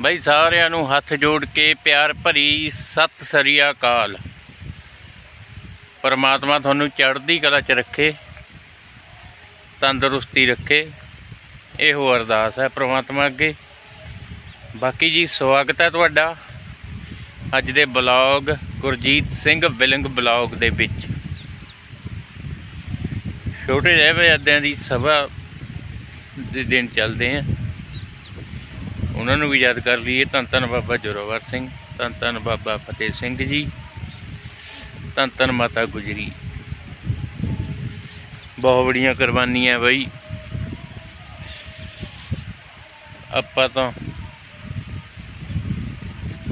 ਬਈ ਸਾਰਿਆਂ ਨੂੰ ਹੱਥ ਜੋੜ ਕੇ ਪਿਆਰ ਭਰੀ ਸਤਿ ਸ੍ਰੀ ਅਕਾਲ। ਪਰਮਾਤਮਾ ਤੁਹਾਨੂੰ ਚੜ੍ਹਦੀ ਕਲਾ 'ਚ ਰੱਖੇ, ਤੰਦਰੁਸਤੀ ਰੱਖੇ, ਇਹੋ ਅਰਦਾਸ ਹੈ ਪਰਮਾਤਮਾ ਅੱਗੇ। ਬਾਕੀ ਜੀ, ਸਵਾਗਤ ਹੈ ਤੁਹਾਡਾ ਅੱਜ ਦੇ ਬਲੌਗ ਗੁਰਜੀਤ ਸਿੰਘ ਬਿਲਿੰਗ ਬਲੌਗ ਦੇ ਵਿੱਚ। ਛੋਟੇ ਜਿਹੇ ਬਜਾਦਿਆਂ ਦੀ ਸਭਾ ਦੇ ਦਿਨ ਚੱਲਦੇ ਆ। ਉਹਨਾਂ ਨੂੰ ਵੀ ਯਾਦ ਕਰ ਲਈਏ। ਧੰਨ ਧੰਨ ਬਾਬਾ ਜੋਰਾਵਰ ਸਿੰਘ, ਧੰਨ ਧੰਨ ਬਾਬਾ ਫਤਿਹ ਸਿੰਘ ਜੀ, ਧੰਨ ਧੰਨ ਮਾਤਾ ਗੁਜਰੀ। ਬਹੁਤ ਬੜੀਆਂ ਕੁਰਬਾਨੀਆਂ ਬਈ। ਆਪਾਂ ਤਾਂ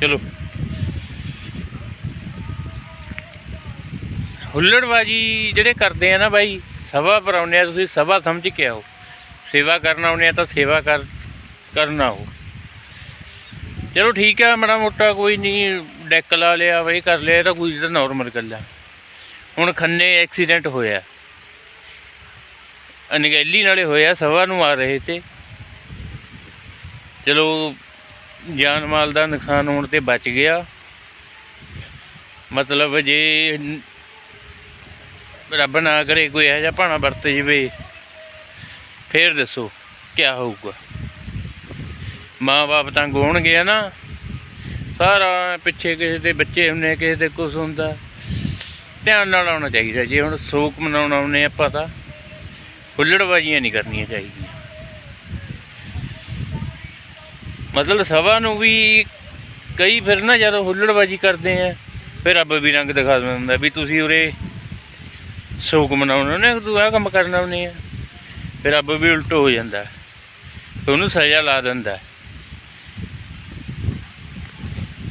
ਚਲੋ। ਹੁੱਲੜਬਾਜੀ ਜਿਹੜੇ ਕਰਦੇ ਆ ਨਾ ਬਾਈ, ਸਭਾ ਪਰ ਆਉਂਦੇ ਆ, ਤੁਸੀਂ ਸਭਾ ਸਮਝ ਕੇ ਆਓ। ਸੇਵਾ ਕਰਨ ਆਉਂਦੇ ਆ ਤਾਂ ਸੇਵਾ ਕਰ, ਕਰਨਾ ਹੋ ਚਲੋ ਠੀਕ ਆ, ਮਾੜਾ ਮੋਟਾ ਕੋਈ ਨਹੀਂ ਡੈਕ ਲਾ ਲਿਆ ਬਈ ਕਰ ਲਿਆ, ਇਹ ਤਾਂ ਕੋਈ ਤਾਂ ਨਾਰਮਲ ਗੱਲ ਆ। ਹੁਣ ਖੰਨੇ ਐਕਸੀਡੈਂਟ ਹੋਇਆ। ਅਨਗੈਲੀ ਨਾਲੇ ਹੋਇਆ, ਸਭਾ ਨੂੰ ਆ ਰਹੇ ਤੇ। ਚਲੋ, ਜਾਨ ਮਾਲ ਦਾ ਨੁਕਸਾਨ ਹੋਣ ਤੇ ਬਚ ਗਿਆ। ਮਤਲਬ ਜੇ ਰੱਬ ਨਾ ਕਰੇ, ਕੋਈ ਇਹੋ ਜਿਹਾ ਭਾਣਾ ਵਰਤ ਜਵੇ, ਫੇਰ ਦੱਸੋ ਕੀ ਹੋਊਗਾ? ਮਾਂ-ਬਾਪ ਤੰਗ ਹੋਣਗੇ ਆ ਨਾ ਸਾਰਾ ਪਿੱਛੇ ਕਿਸੇ ਦੇ ਬੱਚੇ ਹੁੰਨੇ ਕਿਸੇ ਦੇ ਕੁਝ ਹੁੰਦਾ। ਧਿਆਨ ਨਾਲ ਆਉਣਾ ਚਾਹੀਦਾ। ਜੇ ਹੁਣ ਸੋਕ ਮਨਾਉਣ ਆਉਨੇ ਆਪਾਂ ਤਾਂ, ਹੁੱਲੜਬਾਜ਼ੀਆਂ ਨਹੀਂ ਕਰਨੀਆਂ ਚਾਹੀਦੀਆਂ। ਮਤਲਬ ਸਭਾ ਨੂੰ ਵੀ ਕਈ ਫਿਰ ਨਾ ਜਦੋਂ ਹੁੱਲੜਬਾਜ਼ੀ ਕਰਦੇ ਆ, ਫਿਰ ਰੱਬ ਵੀ ਰੰਗ ਦਿਖਾ ਦਿੰਦਾ ਵੀ ਤੁਸੀਂ ਉਰੇ ਸੋਕ ਮਨਾਉਣਾ ਨੇ ਤੂੰ ਆਹ ਕੰਮ ਕਰਨਾ ਉਹਨੇ ਆ। ਫਿਰ ਰੱਬ ਵੀ ਉਲਟ ਹੋ ਜਾਂਦਾ। ਉਹਨੂੰ ਸਜ਼ਾ ਲਾ ਦਿੰਦਾ।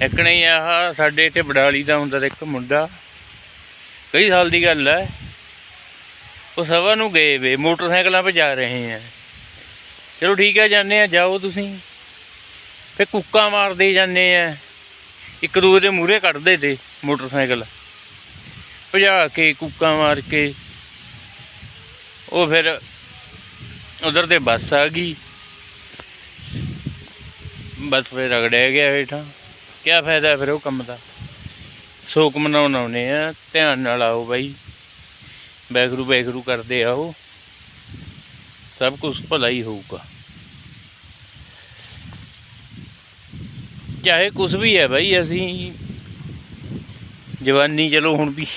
ਇੱਕ ਨਹੀਂ ਆਹ ਸਾਡੇ ਇੱਥੇ ਬਡਾਲੀ ਦਾ ਹੁੰਦਾ ਇੱਕ ਮੁੰਡਾ। ਕਈ ਸਾਲ ਦੀ ਗੱਲ ਹੈ ਉਹ ਸਭਾ ਨੂੰ ਗਏ ਵੇ, ਮੋਟਰਸਾਈਕਲਾਂ 'ਤੇ ਜਾ ਰਹੇ ਆ ਚਲੋ ਠੀਕ ਹੈ ਜਾਂਦੇ ਆ, ਜਾਓ ਤੁਸੀਂ। ਫੇ ਕੁੱਕਾ ਮਾਰਦੇ ਜਾਂਦੇ ਆ ਇੱਕ ਦੂਜੇ ਦੇ ਮੂਹਰੇ ਕੱਢਦੇ ਤੇ ਮੋਟਰਸਾਈਕਲ। ਭਜਾ ਕੇ, ਕੁੱਕਾ ਮਾਰ ਕੇ। ਉਹ ਫਿਰ ਉਧਰ ਤੇ ਬੱਸ ਆ ਗਈ। ਬੱਸ ਫਿਰ ਰਗੜਿਆ ਗਿਆ ਹੇਠਾਂ। ਕੀ ਫਾਇਦਾ ਫਿਰ ਉਹ ਕੰਮ ਦਾ? ਸ਼ੋਕ ਮਨਾਉਣ ਆਉਨੇ ਆ, ਧਿਆਨ ਨਾਲ ਆਓ ਬਾਈ। ਬੈਗਰੂ ਬੈਗਰੂ ਕਰਦੇ ਆਓ। ਸਭ ਕੁਝ ਭਲਾ ਹੀ ਹੋਊਗਾ। ਚਾਹੇ ਕੁਝ ਵੀ ਹੈ ਬਾਈ, ਅਸੀਂ ਜਵਾਨੀ ਚਲੋ ਹੁਣ ਵੀ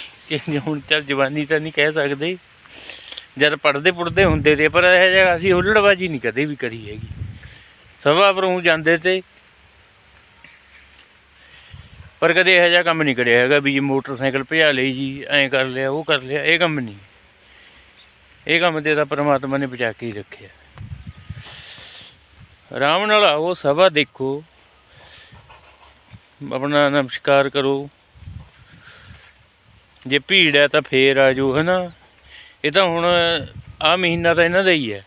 ਹੁਣ ਚੱਲ ਜਵਾਨੀ ਤਾਂ ਨਹੀਂ ਕਹਿ ਸਕਦੇ। ਜਦ ਪੜਦੇ ਪੁੜਦੇ ਹੁੰਦੇ ਤੇ, ਪਰ ਇਹ ਜਿਹਾ ਅਸੀਂ ਹੁੱਲੜਬਾਜੀ ਨਹੀਂ ਕਦੇ ਵੀ ਕਰੀ ਹੈਗੀ। ਸਭਾ ਪਰੋਂ ਜਾਂਦੇ ਤੇ ਪਰ ਕਦੇ ਇਹੋ ਜਿਹਾ ਕੰਮ ਨਹੀਂ ਕਰਿਆ ਹੈਗਾ ਵੀ ਜੀ ਮੋਟਰਸਾਈਕਲ ਭਜਾ ਲਈ ਜੀ, ਐਂ ਕਰ ਲਿਆ, ਉਹ ਕਰ ਲਿਆ, ਇਹ ਕੰਮ ਨਹੀਂ। ਇਹ ਕੰਮ ਦੇ ਤਾਂ ਪਰਮਾਤਮਾ ਨੇ ਬਚਾ ਕੇ ਹੀ ਰੱਖਿਆ। ਆਰਾਮ ਨਾਲ ਆਓ, ਸਭਾ ਦੇਖੋ। ਆਪਣਾ ਨਮਸਕਾਰ ਕਰੋ। ਜੇ ਭੀੜ ਹੈ ਤਾਂ ਫੇਰ ਆ ਜਾਓ, ਹਨਾ? ਇਹ ਤਾਂ ਹੁਣ ਆ ਮਹੀਨਾ ਤਾਂ ਇਹਨਾਂ ਦਾ ਹੀ ਹੈ।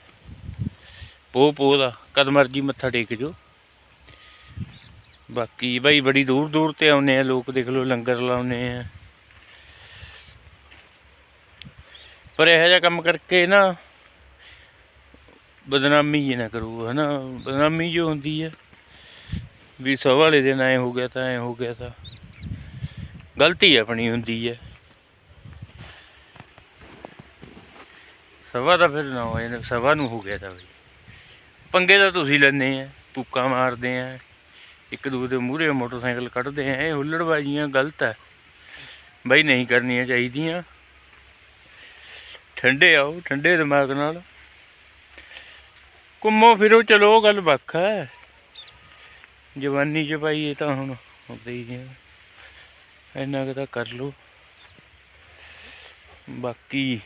ਪੋ ਪੋ ਦਾ, ਕਦ ਮਰਜ਼ੀ ਮੱਥਾ ਟੇਕ ਜੋ ਬਾਕੀ ਭਾਈ ਬੜੀ ਦੂਰ ਦੂਰ ਤੇ ਆਉਂਦੇ ਆ, ਲੋਕ ਦੇਖ ਲਓ, ਲੰਗਰ ਲਾਉਨੇ ਆ। ਪਰ ਇਹੋ ਜਿਹਾ ਕੰਮ ਕਰਕੇ ਨਾ ਬਦਨਾਮੀ ਜੀ ਨਾ ਕਰੋ, ਹਨਾ? ਬਦਨਾਮੀ ਜੋ ਹੁੰਦੀ ਹੈ ਵੀ ਸਭ ਵਾਲੇ ਦਿਨ ਐ ਹੋ ਗਿਆ ਤਾਂ ਐ ਹੋ ਗਿਆ ਤਾਂ। ਗਲਤੀ ਆਪਣੀ ਹੁੰਦੀ ਹੈ ਸਵਾ ਦਾ ਫਿਰ ਨਾ ਹੋ ਜਾਂਦਾ ਸਭਾ ਨੂੰ ਹੋ ਗਿਆ ਤਾਂ ਬਈ। ਪੰਗੇ ਤਾਂ ਤੁਸੀਂ ਲੈਂਦੇ ਆ ਪੁੱਕਾ ਮਾਰਦੇ ਆ। ਇੱਕ ਦੂਜੇ ਦੇ ਮੂਹਰੇ ਮੋਟਰਸਾਈਕਲ ਕੱਢਦੇ ਆ, ਇਹ ਹੁੱਲੜਬਾਜ਼ੀਆਂ ਗਲਤ ਹੈ ਬਈ ਨਹੀਂ ਕਰਨੀਆਂ ਚਾਹੀਦੀਆਂ। ਠੰਡੇ ਆਓ, ਠੰਡੇ ਦਿਮਾਗ ਨਾਲ। ਘੁੰਮੋ ਫਿਰੋ, ਚਲੋ ਉਹ ਗੱਲ ਵੱਖ ਹੈ ਜਵਾਨੀ ਚ ਭਾਈ ਇਹ ਤਾਂ ਹੁਣ ਹੁੰਦਾ ਹੀ ਨਹੀਂ। ਇੰਨਾ ਕੁ ਤਾਂ ਕਰ ਲਓ। ਬਾਕੀ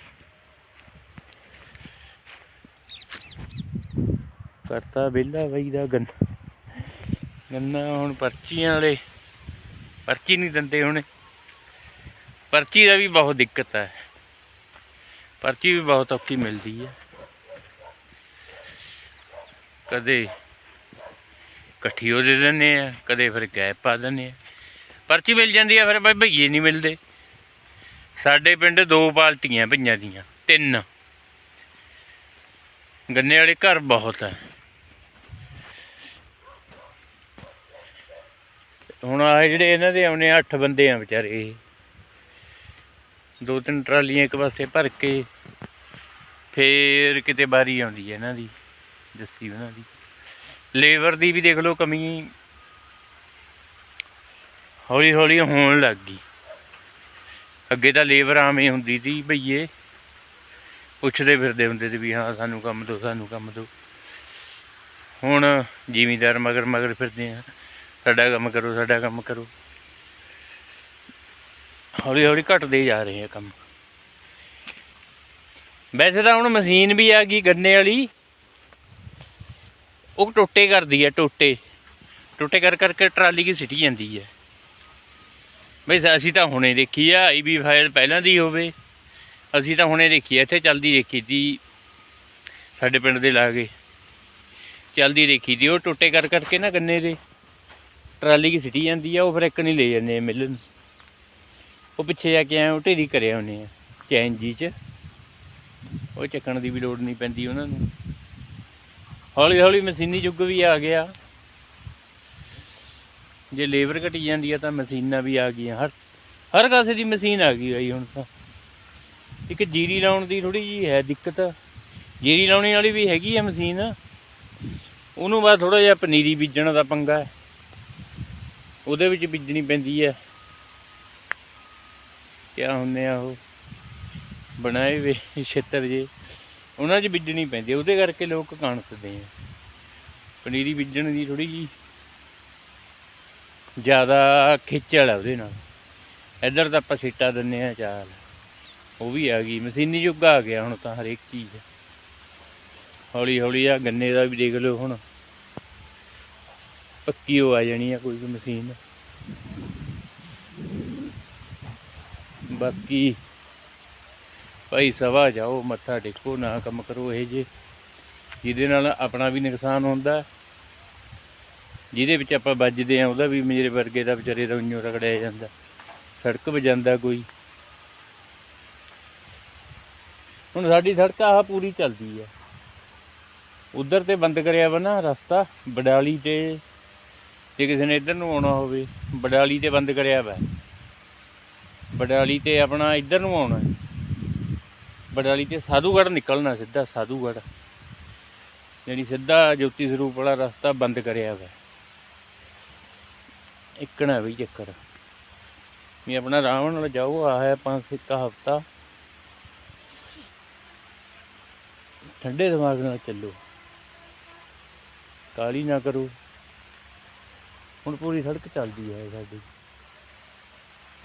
ਕਰਤਾ ਵਿਹਲਾ ਬਈ ਦਾ ਗੰਨਾ। ਗੰਨਾ ਹੁਣ ਪਰਚੀਆਂ ਵਾਲੇ। ਪਰਚੀ ਨਹੀਂ ਦਿੰਦੇ ਹੁਣ। ਪਰਚੀ ਦਾ ਵੀ ਬਹੁਤ ਦਿੱਕਤ ਹੈ। ਪਰਚੀ ਵੀ ਬਹੁਤ ਔਖੀ ਮਿਲਦੀ ਹੈ। ਕਦੇ ਇਕੱਠੀ ਉਹ ਦੇ ਦਿੰਦੇ ਆ, ਕਦੇ ਫਿਰ ਗੈਪ ਪਾ ਦਿੰਦੇ ਆ। ਪਰਚੀ ਮਿਲ ਜਾਂਦੀ ਆ, ਫਿਰ ਬਾਈ ਭਈਏ ਨਹੀਂ ਮਿਲਦੇ। ਸਾਡੇ ਪਿੰਡ ਦੋ ਪਾਲਟੀਆਂ ਭਈਆਂ ਦੀਆਂ, ਤਿੰਨ। ਗੰਨੇ ਵਾਲੇ ਘਰ ਬਹੁਤ ਹੈ। ਹੁਣ ਆ ਜਿਹੜੇ ਇਹਨਾਂ ਦੇ ਆਉਣੇ 8 ਬੰਦੇ ਆ ਵਿਚਾਰੇ ਦੋ ਤਿੰਨ ਟਰਾਲੀਆਂ ਇੱਕ ਪਾਸੇ ਭਰ ਕੇ, ਫੇਰ ਕਿਤੇ ਬਾਰੀ ਆਉਂਦੀ ਹੈ ਇਹਨਾਂ ਦੀ, ਜੱਸੀ ਉਹਨਾਂ ਦੀ। ਲੇਬਰ ਦੀ ਵੀ ਦੇਖ ਲਓ ਕਮੀ। ਹੌਲੀ ਹੌਲੀ ਹੋਣ ਲੱਗ ਗਈ। ਅੱਗੇ ਤਾਂ ਲੇਬਰ ਆਵੇਂ ਹੁੰਦੀ ਸੀ ਭਈਏ। ਪੁੱਛਦੇ ਫਿਰਦੇ ਹੁੰਦੇ ਸੀ ਵੀ ਹਾਂ, ਸਾਨੂੰ ਕੰਮ ਦਿਓ ਸਾਨੂੰ ਕੰਮ ਦਿਓ ਹੁਣ ਜ਼ਿਮੀਦਾਰ ਮਗਰ ਮਗਰ ਫਿਰਦੇ ਆ। ਸਾਡਾ ਕੰਮ ਕਰੋ, ਸਾਡਾ ਕੰਮ ਕਰੋ। ਹੌਲੀ ਹੌਲੀ ਘਟਦੇ ਜਾ ਰਹੇ ਆ ਕੰਮ। ਵੈਸੇ ਤਾਂ ਹੁਣ ਮਸ਼ੀਨ ਵੀ ਆ ਗਈ ਗੰਨੇ ਵਾਲੀ। ਉਹ ਟੋਟੇ ਕਰਦੀ ਹੈ ਟੋਟੇ। ਟੋਟੇ ਕਰ ਕਰਕੇ ਟਰਾਲੀ ਕੀ ਸਿੱਟੀ ਜਾਂਦੀ ਹੈ ਬਈ ਅਸੀਂ ਤਾਂ ਹੁਣੇ ਦੇਖੀ ਆ, ਆਈ ਵੀ ਫਾਈਲ ਪਹਿਲਾਂ ਦੀ ਹੋਵੇ। ਅਸੀਂ ਤਾਂ ਹੁਣੇ ਦੇਖੀ ਆ, ਇੱਥੇ ਚੱਲਦੀ ਦੇਖੀ ਤੀ, ਸਾਡੇ ਪਿੰਡ ਦੇ ਲਾਗੇ। ਚੱਲਦੀ ਦੇਖੀ ਤੀ, ਉਹ ਟੋਟੇ ਕਰ ਕਰਕੇ ਨਾ ਗੰਨੇ ਦੇ। ਟਰਾਲੀ ਕੀ ਸਿੱਟੀ ਜਾਂਦੀ ਆ, ਉਹ ਫਿਰ ਇੱਕ ਨਹੀਂ ਲੈ ਜਾਂਦੇ ਆ ਮਿਲਣ ਉਹ ਪਿੱਛੇ ਜਾ ਕੇ ਆਏ ਉਹ ਢੇਰੀ ਕਰਿਆ ਉਹਨੇ ਚੈਨ ਜੀ ਚ। ਉਹ ਚੱਕਣ ਦੀ ਵੀ ਲੋੜ ਨਹੀਂ ਪੈਂਦੀ ਉਹਨਾਂ ਨੂੰ। ਹੌਲੀ ਹੌਲੀ ਮਸ਼ੀਨੀ ਯੁੱਗ ਵੀ ਆ ਗਿਆ। ਜੇ ਲੇਬਰ ਘਟੀ ਜਾਂਦੀ ਆ ਤਾਂ ਮਸ਼ੀਨਾਂ ਵੀ ਆ ਗਈਆਂ। ਹਰ ਹਰ ਕਾਸੇ ਦੀ ਮਸ਼ੀਨ ਆ ਗਈ ਬਈ ਹੁਣ ਤਾਂ। ਇੱਕ ਜੀਰੀ ਲਾਉਣ ਦੀ ਥੋੜੀ ਜੀ ਹੈ ਦਿੱਕਤ। ਜੀਰੀ ਲਾਉਣੀ ਵਾਲੀ ਵੀ ਹੈਗੀ ਆ ਮਸ਼ੀਨ। ਉਹਨੂੰ ਬਾਅਦ ਥੋੜਾ ਜਿਹਾ ਪਨੀਰੀ ਬੀਜਣ ਦਾ ਪੰਗਾ ਹੈ। ਉਹਦੇ ਵਿੱਚ ਬੀਜਣੀ ਪੈਂਦੀ ਹੈ। ਕਿਆ ਹੁੰਦੇ ਆ ਉਹ? ਬਣਾਏ ਵੇ ਛੇਤਰ ਜੇ। ਉਹਨਾਂ 'ਚ ਬੀਜਣੀ ਪੈਂਦੀ ਉਹਦੇ ਕਰਕੇ ਲੋਕ ਕਣਕਦੇ ਆ। ਪਨੀਰੀ ਬੀਜਣ ਦੀ ਥੋੜੀ ਜੀ ਜ਼ਿਆਦਾ ਖਿੱਚਲ ਹੈ ਉਹਦੇ ਨਾਲ। ਇੱਧਰ ਤਾਂ ਆਪਾਂ ਸਿੱਟਾ ਦਿੰਨੇ ਆ ਚਾਲ। ਉਹ ਵੀ ਆ ਗਈ। ਮਸ਼ੀਨੀ ਯੁੱਗ ਆ ਗਿਆ ਹੁਣ ਤਾਂ ਹਰੇਕ ਚੀਜ਼। ਹੌਲੀ ਹੌਲੀ ਆ ਗੰਨੇ ਦਾ ਵੀ ਦੇਖ ਲਓ ਹੁਣ। ਪੱਕੀ ਹੋ ਆ ਜਾਣੀ ਆ ਕੋਈ ਵੀ ਮਸ਼ੀਨ। ਬਾਕੀ ਭਾਈ ਸਭਾ ਜਾਓ, ਮੱਥਾ ਟੇਕੋ, ਨਾ ਕੰਮ ਕਰੋ ਇਹ ਜੇ। ਜਿਹਦੇ ਨਾਲ ਆਪਣਾ ਵੀ ਨੁਕਸਾਨ ਹੁੰਦਾ, ਜਿਹਦੇ ਵਿੱਚ ਆਪਾਂ ਵੱਜਦੇ ਆ, ਉਹਦਾ ਵੀ ਮੇਰੇ ਵਰਗੇ ਦਾ ਵਿਚਾਰੇ ਦਾ ਉਈਓ ਰਗੜਿਆ ਜਾਂਦਾ। ਸੜਕ 'ਤੇ ਜਾਂਦਾ ਕੋਈ। ਹੁਣ ਸਾਡੀ ਸੜਕ ਆਹ ਪੂਰੀ ਚੱਲਦੀ ਆ। ਉਧਰ ਤੇ ਬੰਦ ਕਰਿਆ ਵਾ ਨਾ ਰਸਤਾ, ਬਡਾਲੀ ਤੇ ਜੇ ਕਿਸੇ ਨੇ ਇੱਧਰ ਨੂੰ ਆਉਣਾ ਹੋਵੇ, ਬਡਾਲੀ ਤੇ ਬੰਦ ਕਰਿਆ ਵਾ। ਬਡਾਲੀ ਤੇ ਆਪਣਾ ਇੱਧਰ ਨੂੰ ਆਉਣਾ। ਬਡਾਲੀ ਤੇ ਸਾਧੂਗੜ੍ਹ ਨਿਕਲਣਾ ਸਿੱਧਾ, ਸਾਧੂਗੜ੍ਹ। ਜਿਹੜੀ ਸਿੱਧਾ ਜੋਤੀ ਸਰੂਪ ਵਾਲਾ ਰਸਤਾ ਬੰਦ ਕਰਿਆ ਵਾ। ਇੱਕਣਾ ਵੀ ਚੱਕਰ। ਵੀ ਆਪਣਾ ਆਰਾਮ ਨਾਲ ਜਾਓ ਆ ਹੈ ਪੰਜ ਸਿੱਕਾ ਹਫਤਾ। ਠੰਡੇ ਦਿਮਾਗ ਨਾਲ ਚੱਲੋ। ਕਾਲੀ ਨਾ ਕਰੋ। ਹੁਣ ਪੂਰੀ ਸੜਕ ਚੱਲਦੀ ਹੈ ਸਾਡੀ।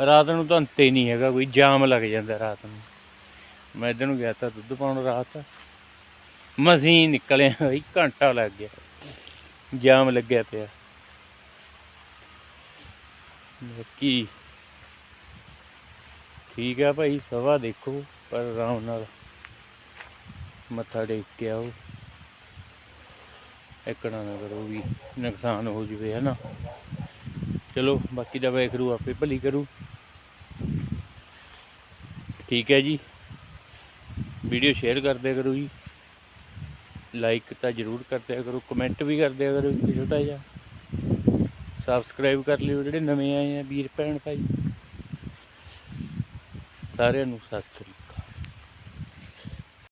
ਰਾਤ ਨੂੰ ਤਾਂ ਅੰਤੇ ਨਹੀਂ ਹੈਗਾ, ਕੋਈ ਜਾਮ ਲੱਗ ਜਾਂਦਾ ਰਾਤ ਨੂੰ। ਮੈਂ ਇੱਧਰ ਨੂੰ ਗਿਆ ਤਾਂ ਦੁੱਧ ਪਾਉਣ ਰਾਤ। ਮਸੀਂ ਨਿਕਲਿਆ, ਬਈ ਘੰਟਾ ਲੱਗ ਗਿਆ। ਜਾਮ ਲੱਗਿਆ ਪਿਆ। ਬਾਕੀ ਠੀਕ ਆ ਭਾਈ ਸਵਾ ਦੇਖੋ, ਪਰ ਆਰਾਮ ਨਾਲ ਮੱਥਾ ਟੇਕ ਕੇ ਆਓ। ਇੱਕਣਾ ਨਾ ਕਰੋ ਵੀ ਨੁਕਸਾਨ ਹੋ ਜਵੇ ਹੈ ਨਾ ਚਲੋ, ਬਾਕੀ ਦਾ ਵੇਖ ਰੂ ਆਪੇ, ਭਲੀ ਕਰੂ। ਠੀਕ ਹੈ ਜੀ। ਵੀਡੀਓ ਸ਼ੇਅਰ ਕਰ ਕਰੋ ਜੀ। ਲਾਈਕ ਤਾਂ ਜ਼ਰੂਰ ਕਰ ਕਰੋ, ਕਮੈਂਟ ਵੀ ਕਰ ਕਰੋ ਜੀ, ਛੋਟਾ ਜਿਹਾ। ਸਬਸਕ੍ਰਾਈਬ ਕਰ ਲਿਓ, ਜਿਹੜੇ ਨਵੇਂ ਆਏ ਆ, ਵੀਰ ਭੈਣ ਭਾਈ। ਸਾਰਿਆਂ ਨੂੰ ਸਤਿ ਸ੍ਰੀ ਅਕਾਲ।